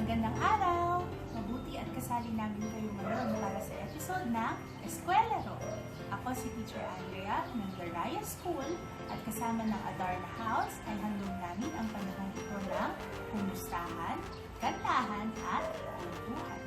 Magandang araw! Mabuti at kasali namin kayo ngayon para sa episode ng Eskwelero. Ako si Teacher Andrea ng The Raya School at kasama ng Adarna House ay handog namin ang panahong ito ng kumustahan, kantahan at kwentuhan.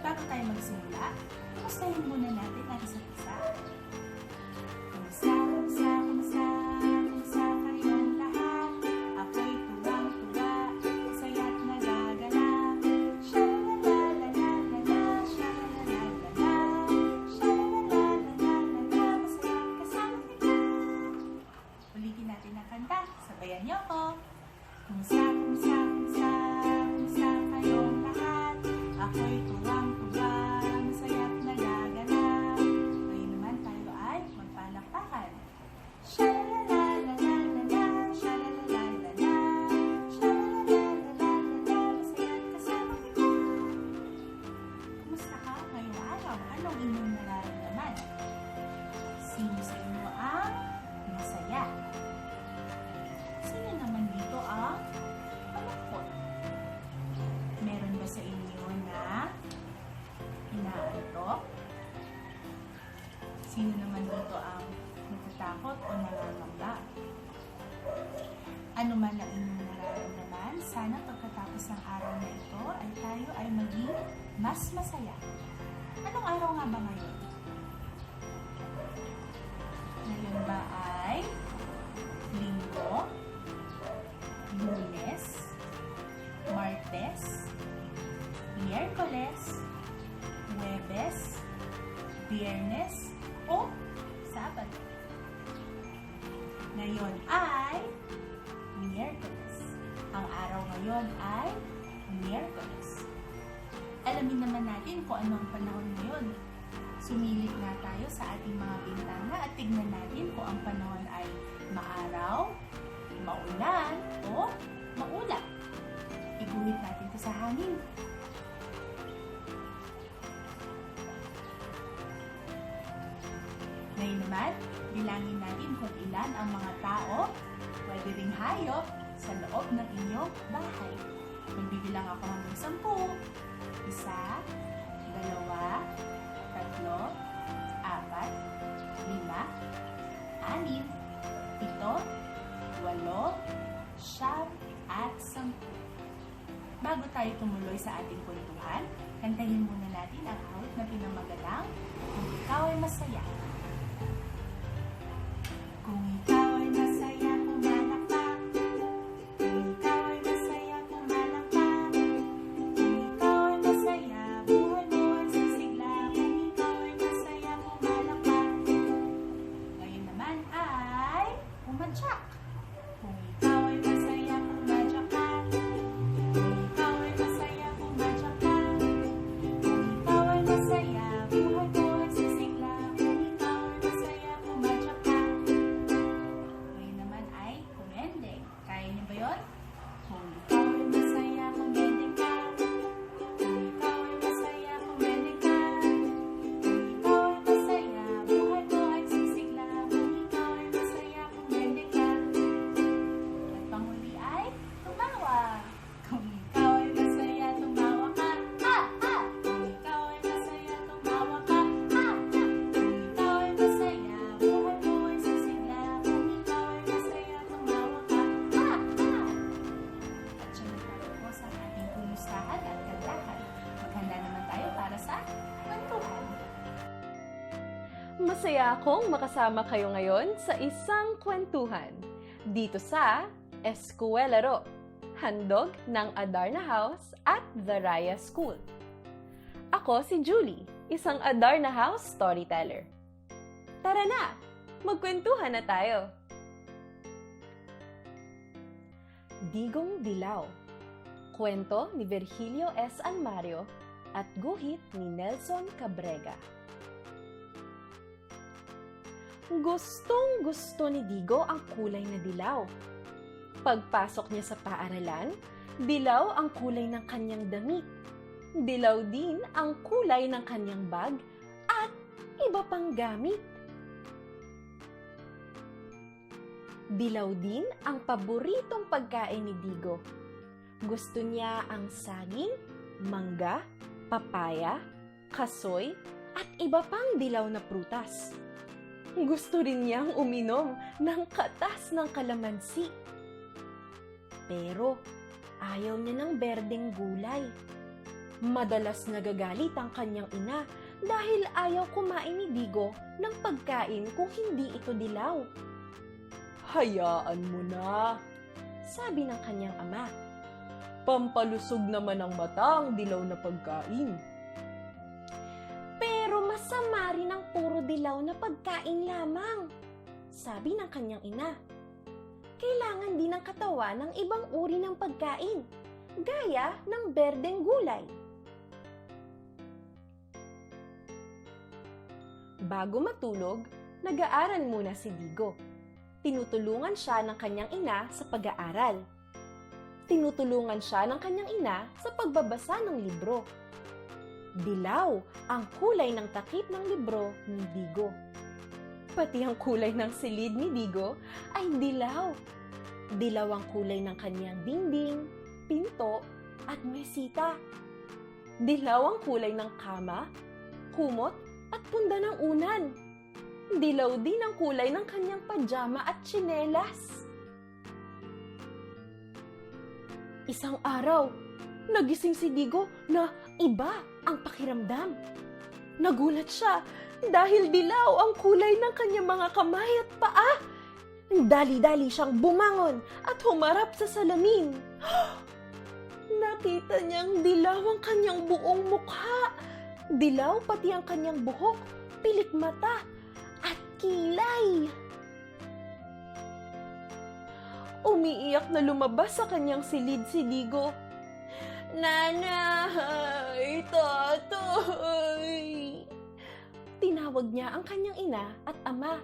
Bago tayo magsimula, kumustahin muna Ba sa inyo na inaantok? Sino naman dito ang natatakot o nangangamba? Ano man ang inyong nararamdaman, sana pagkatapos ng araw na ito ay tayo ay maging mas masaya. Anong araw nga ba ngayon? Ngayon ba biyernes, o sabado? Ngayon ay miyerkules. Ang araw ngayon ay miyerkules. Alamin naman natin kung ano ang panahon ngayon. Sumilip na tayo sa ating mga bintana at tignan natin kung ang panahon ay maaraw, maulan, o maulap. Iguhit natin ito sa hangin. Ngayon naman, bilangin natin kung ilan ang mga tao, pwede ring hayop, sa loob ng inyong bahay. Magbibilang ako hanggang sampu. Isa, dalawa, tatlo, apat, lima, anim, pito, walo, siyam, at sampu. Bago tayo tumuloy sa ating kwentuhan, kantahin muna natin ang awit na pinamagalang Kung Ikaw ay Masaya. Masaya akong makasama kayo ngayon sa isang kwentuhan dito sa Eskwelero, handog ng Adarna House at The Raya School. Ako si Julie, isang Adarna House storyteller. Tara na, magkwentuhan na tayo. Digong Dilaw Kwento ni Virgilio S. Anmario at guhit ni Nelson Cabrega. Gustong gusto ni Digo ang kulay na dilaw. Pagpasok niya sa paaralan, dilaw ang kulay ng kanyang damit. Dilaw din ang kulay ng kanyang bag at iba pang gamit. Dilaw din ang paboritong pagkain ni Digo. Gusto niya ang saging, mangga, papaya, kasoy, at iba pang dilaw na prutas. Gusto rin niyang uminom ng katas ng kalamansi. Pero ayaw niya ng berdeng gulay. Madalas nagagalit ang kanyang ina dahil ayaw kumain ni Digo ng pagkain kung hindi ito dilaw. Hayaan mo na, sabi ng kanyang ama. Pampalusog naman ang mata ang dilaw na pagkain. Masama rin ang puro dilaw na pagkain lamang, sabi ng kanyang ina. Kailangan din ng katawan ng ibang uri ng pagkain, gaya ng berdeng gulay. Bago matulog, nag-aaral muna si Digo. Tinutulungan siya ng kanyang ina sa pag-aaral. Tinutulungan siya ng kanyang ina sa pagbabasa ng libro. Dilaw ang kulay ng takip ng libro ni Digo. Pati ang kulay ng silid ni Digo ay dilaw. Dilaw ang kulay ng kanyang dingding, pinto, at mesita. Dilaw ang kulay ng kama, kumot, at punda ng unan. Dilaw din ang kulay ng kanyang pajama at tsinelas. Isang araw, nagising si Digo na iba ang pakiramdam. Nagulat siya dahil dilaw ang kulay ng kanyang mga kamay at paa. Dali-dali siyang bumangon at humarap sa salamin. Nakita niyang dilaw ang kanyang buong mukha. Dilaw pati ang kanyang buhok, pilik mata, at kilay. Umiiyak na lumabas sa kanyang silid si Digo. Nanay, tatay. Tinawag niya ang kanyang ina at ama.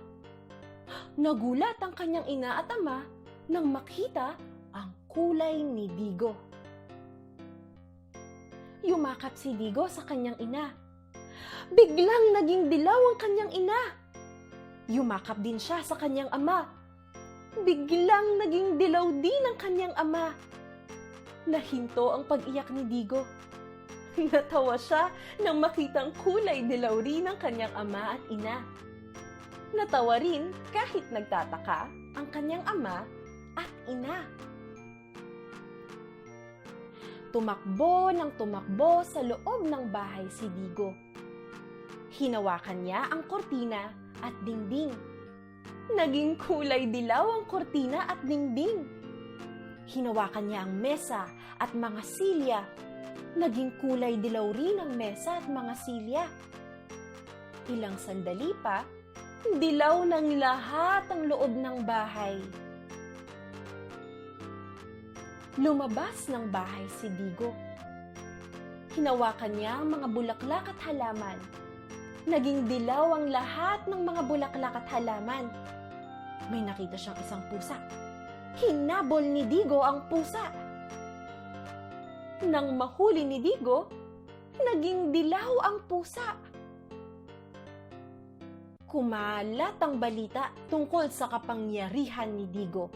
Nagulat ang kanyang ina at ama nang makita ang kulay ni Digo. Yumakap si Digo sa kanyang ina. Biglang naging dilaw ang kanyang ina. Yumakap din siya sa kanyang ama. Biglang naging dilaw din ang kanyang ama. Nahinto ang pag-iyak ni Digo. Natawa siya nang makita ang kulay dilaw rin ng kanyang ama at ina. Natawa rin kahit nagtataka ang kanyang ama at ina. Tumakbo ng tumakbo sa loob ng bahay si Digo. Hinawakan niya ang kortina at dingding. Naging kulay dilaw ang kortina at dingding. Hinawakan niya ang mesa at mga silya. Naging kulay dilaw rin ang mesa at mga silya. Ilang sandali pa, dilaw ng lahat ang loob ng bahay. Lumabas ng bahay si Digo. Hinawakan niya ang mga bulaklak at halaman. Naging dilaw ang lahat ng mga bulaklak at halaman. May nakita siyang isang pusa. Hinabol ni Digo ang pusa. Nang mahuli ni Digo, naging dilaw ang pusa. Kumalat ang balita tungkol sa kapangyarihan ni Digo.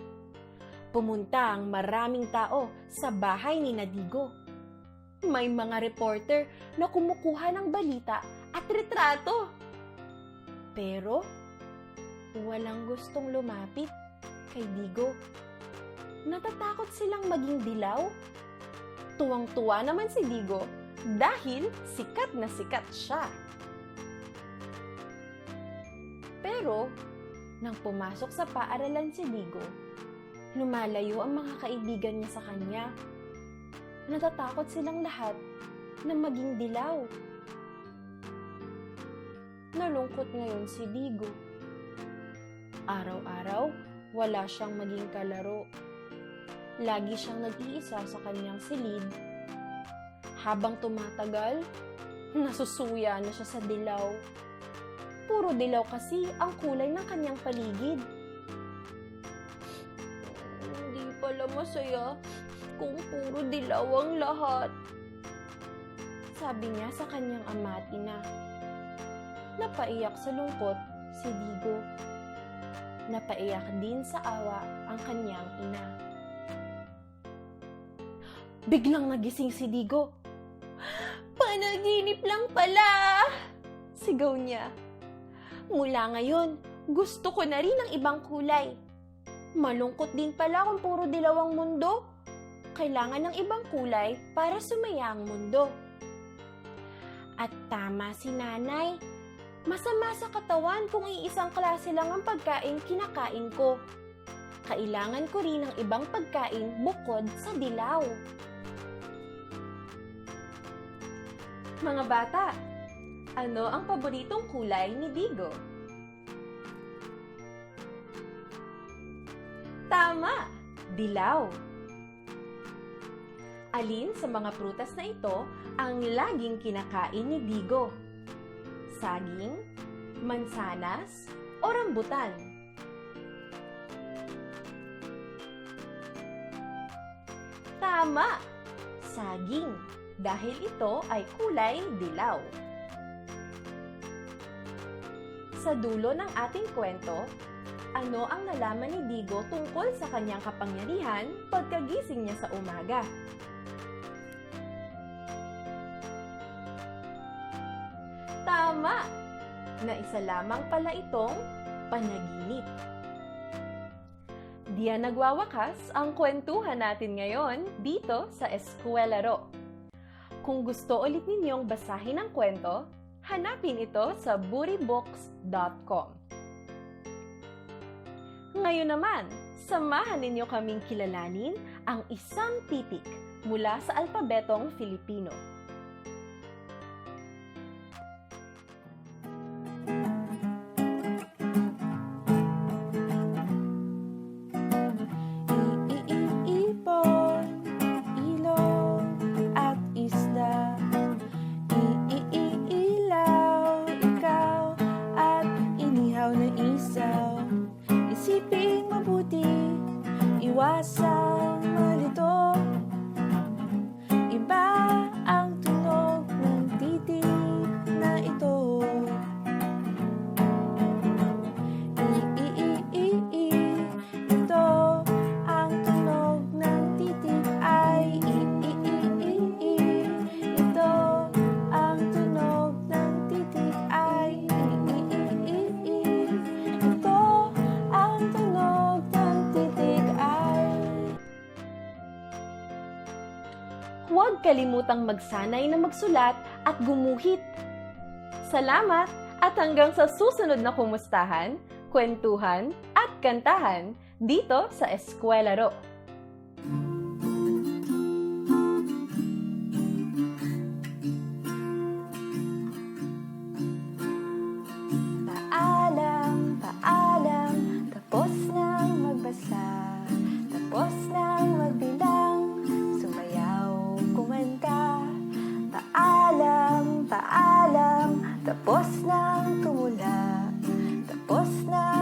Pumunta ang maraming tao sa bahay ni Nadigo. May mga reporter na kumukuha ng balita at retrato. Pero walang gustong lumapit kay Digo. Natatakot silang maging dilaw. Tuwang-tuwa naman si Digo dahil sikat na sikat siya. Pero, nang pumasok sa paaralan si Digo, lumalayo ang mga kaibigan niya sa kanya. Natatakot silang lahat na maging dilaw. Nalungkot ngayon si Digo. Araw-araw, wala siyang maging kalaro. Lagi siyang nag-iisa sa kanyang silid. Habang tumatagal, nasusuya na siya sa dilaw. Puro dilaw kasi ang kulay ng kanyang paligid. Hindi pala masaya kung puro dilaw ang lahat. Sabi niya sa kanyang ama at ina. Napaiyak sa lungkot si Digo. Napaiyak din sa awa ang kanyang ina. Biglang nagising si Digo. Panaginip lang pala! Sigaw niya. Mula ngayon, gusto ko na rin ng ibang kulay. Malungkot din pala kung puro dilaw ang mundo. Kailangan ng ibang kulay para sumaya ang mundo. At tama si nanay. Masama sa katawan kung iisang klase lang ang pagkain kinakain ko. Kailangan ko rin ng ibang pagkain bukod sa dilaw. Mga bata, ano ang paboritong kulay ni Digo? Tama! Dilaw! Alin sa mga prutas na ito ang laging kinakain ni Digo? Saging, mansanas, o rambutan? Tama! Saging, dahil ito ay kulay dilaw. Sa dulo ng ating kwento, ano ang nalaman ni Digo tungkol sa kanyang kapangyarihan pagkagising niya sa umaga? Tama! Na isa lamang pala itong panaginip. Diyan nagwawakas ang kwentuhan natin ngayon dito sa Eskwelaro. Kung gusto ulit ninyong basahin ang kwento, hanapin ito sa buribooks.com. Ngayon naman, samahan ninyo kaming kilalanin ang isang titik mula sa alpabetong Filipino. Kalimutang magsanay na magsulat at gumuhit. Salamat at hanggang sa susunod na kumustahan, kwentuhan at kantahan dito sa Eskwelaro. Paalam, Paalam, tapos nang tumula, tapos nang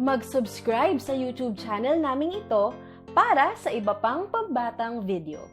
Mag-subscribe sa YouTube channel naming ito para sa iba pang pambatang video.